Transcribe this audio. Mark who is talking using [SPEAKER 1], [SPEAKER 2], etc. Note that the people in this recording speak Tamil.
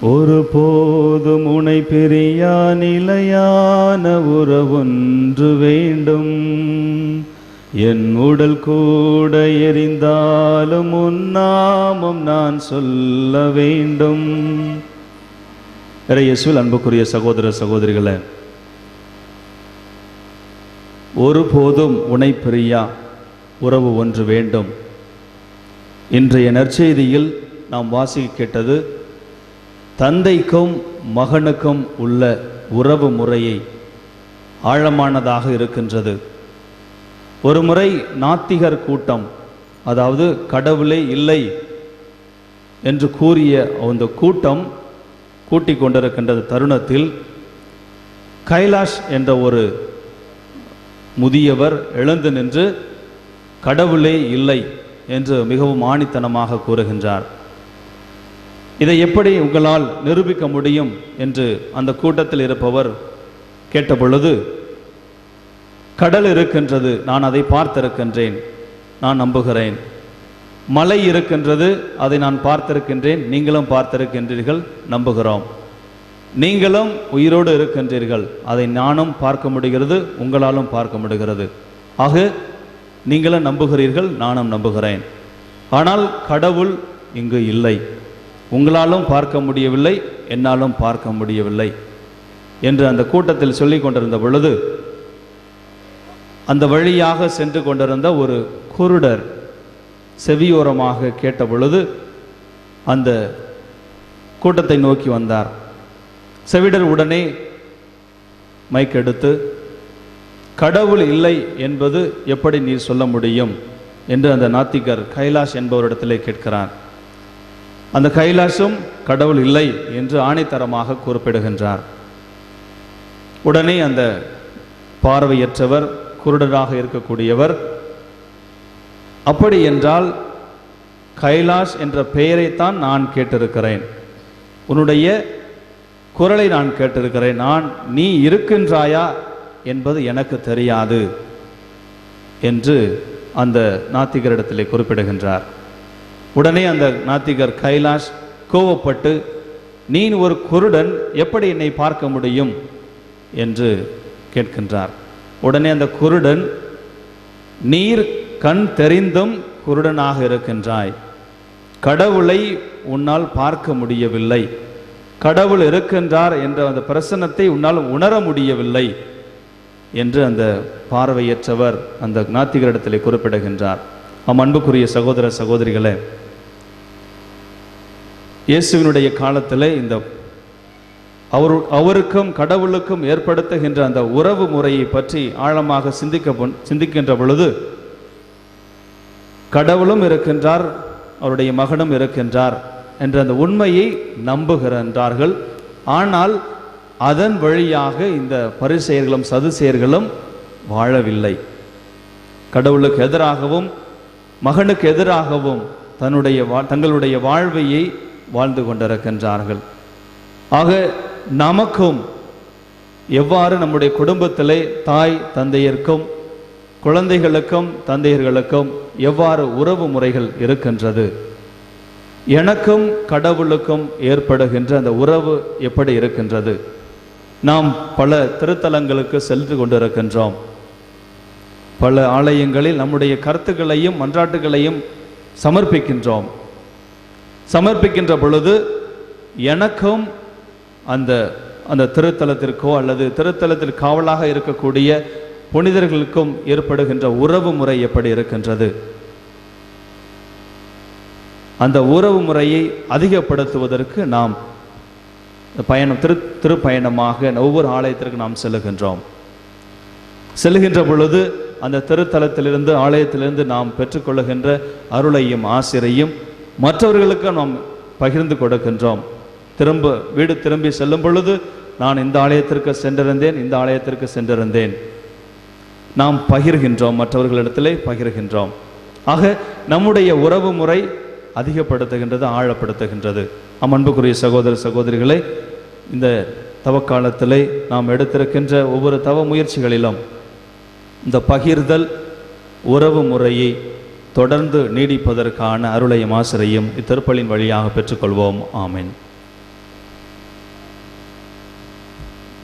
[SPEAKER 1] ஒரு போதும் உனை பிரியா நிலையான உறவொன்று வேண்டும். என் உடல் கூட எரிந்தாலும் உன்னாமம் நான் சொல்ல வேண்டும். இயேசுவில் அன்புக்குரிய சகோதர சகோதரிகளே ஒருபோதும் உனை பிரியா உறவு ஒன்று வேண்டும். இன்றைய நற்செய்தியில் நாம் வாசிக்க கேட்டது தந்தைக்கும் மகனுக்கும் உள்ள உறவு முறையை ஆழமானதாக இருக்கின்றது. ஒரு முறை நாத்திகர் கூட்டம் அதாவது கடவுளே இல்லை என்று கூறிய அந்த கூட்டம் கூட்டிக் கொண்டிருக்கின்ற தருணத்தில் கைலாஷ் என்ற ஒரு முதியவர் எழுந்து நின்று கடவுளே இல்லை என்று மிகவும் ஆணித்தனமாக கூறுகின்றார். இதை எப்படி உங்களால் நிரூபிக்க முடியும் என்று அந்த கூட்டத்தில் இருப்பவர் கேட்டபொழுது கடல் இருக்கின்றது நான் அதை பார்த்திருக்கின்றேன் நான் நம்புகிறேன். மலை இருக்கின்றது அதை நான் பார்த்திருக்கின்றேன் நீங்களும் பார்த்திருக்கின்றீர்கள் நம்புகிறோம். நீங்களும் உயிரோடு இருக்கின்றீர்கள் அதை நானும் பார்க்க முடிகிறது உங்களாலும் பார்க்க முடிகிறது. ஆக நீங்களும் நம்புகிறீர்கள் நானும் நம்புகிறேன். ஆனால் கடவுள் இங்கு இல்லை. உங்களாலும் பார்க்க முடியவில்லை என்னாலும் பார்க்க முடியவில்லை என்று அந்த கூட்டத்தில் சொல்லிக் கொண்டிருந்த பொழுது அந்த வழியாக சென்று கொண்டிருந்த ஒரு குருடர் செவியோரமாக கேட்ட பொழுது அந்த கூட்டத்தை நோக்கி வந்தார். செவிடர் உடனே மைக் எடுத்து கடவுள் இல்லை என்பது எப்படி நீர் சொல்ல முடியும்? என்று அந்த நாத்திகர் கைலாஷ் என்பவரிடத்திலே கேட்கிறார். அந்த கைலாஷும் கடவுள் இல்லை என்று ஆணைத்தரமாக குறிப்பிடுகின்றார். உடனே அந்த பார்வையற்றவர் குருடராக இருக்கக்கூடியவர் அப்படி என்றால் கைலாஷ் என்ற பெயரைத்தான் நான் கேட்டிருக்கிறேன். உன்னுடைய குரலை நான் கேட்டிருக்கிறேன். நான் நீ இருக்கின்றாயா? என்பது எனக்கு தெரியாது என்று அந்த நாத்திகரிடத்திலே குறிப்பிடுகின்றார். உடனே அந்த நாத்திகர் கைலாஷ் கோவப்பட்டு நீ ஒரு குருடன் எப்படி என்னை பார்க்க முடியும்? என்று கேட்கின்றார். உடனே அந்த குருடன் நீர் கண் தெரிந்தும் குருடனாக இருக்கின்றாய். கடவுளை உன்னால் பார்க்க முடியவில்லை. கடவுள் இருக்கின்றார் என்ற அந்த பிரசனத்தை உன்னால் உணர முடியவில்லை. என்று அந்த பார்வையற்றவர் அந்த நாத்திகரிடத்தில் குறிப்பிடுகின்றார். அம் அன்புக்குரிய சகோதர சகோதரிகளே இயேசுவினுடைய காலத்தில் இந்த அவர் அவருக்கும் கடவுளுக்கும் ஏற்படுத்துகின்ற அந்த உறவு முறையை பற்றி ஆழமாக சிந்திக்க சிந்திக்கின்ற பொழுது கடவுளும் இருக்கின்றார் அவருடைய மகனும் இருக்கின்றார் என்ற அந்த உண்மையை நம்புகின்றார்கள். ஆனால் அதன் வழியாக இந்த பரிசெயர்களும் சதுசெயர்களும் வாழவில்லை. கடவுளுக்கு எதிராகவும் மகனுக்கு எதிராகவும் தன்னுடைய வா- தங்களுடைய வாழ்வையை வாழ்ந்து கொண்டிருக்கின்றார்கள். ஆக நமக்கும் எவ்வாறு நம்முடைய குடும்பத்திலே தாய் தந்தையருக்கும் குழந்தைகளுக்கும் தந்தையர்களுக்கும் எவ்வாறு உறவு முறைகள் இருக்கின்றது? எனக்கும் கடவுளுக்கும் ஏற்படுகின்ற அந்த உறவு எப்படி இருக்கின்றது? நாம் பல திருத்தலங்களுக்கு சென்று கொண்டிருக்கின்றோம். பல ஆலயங்களில் நம்முடைய கருத்துக்களையும் மன்றாட்டுகளையும் சமர்ப்பிக்கின்றோம். சமர்ப்பிக்கின்ற பொழுது எனக்கும் அந்த அந்த திருத்தலத்திற்கோ அல்லது திருத்தலத்தில் காவலாக இருக்கக்கூடிய புனிதர்களுக்கும் ஏற்படுகின்ற உறவு முறை எப்படி இருக்கின்றது? அந்த உறவு முறையை அதிகப்படுத்துவதற்கு நாம் பயணம் திரு திருப்பயணமாக ஒவ்வொரு ஆலயத்திற்கு நாம் செல்லுகின்றோம். செல்கின்ற பொழுது அந்த திருத்தலத்திலிருந்து ஆலயத்திலிருந்து நாம் பெற்றுக்கொள்ளுகின்ற அருளையும் ஆசிரையும் மற்றவர்களுக்கு நாம் பகிர்ந்து கொடுக்கின்றோம். திரும்ப வீடு திரும்பி செல்லும் பொழுது நான் இந்த ஆலயத்திற்கு சென்றிருந்தேன் இந்த ஆலயத்திற்கு சென்றிருந்தேன். நாம் பகிர்கின்றோம் மற்றவர்களிடத்திலே பகிர்கின்றோம். ஆக நம்முடைய உறவு முறை அதிகப்படுத்துகின்றது ஆழப்படுத்துகின்றது. ஆம் அன்புக்குரிய சகோதர சகோதரிகளை இந்த தவக்காலத்திலே நாம் எடுத்திருக்கின்ற ஒவ்வொரு தவ முயற்சிகளிலும் இந்த பகிர்தல் உறவு முறையை தொடர்ந்து நீடிப்பதற்கான அருளையும் ஆசிரையும் இத்திருப்பலின் வழியாக பெற்றுக்கொள்வோம். ஆமேன்.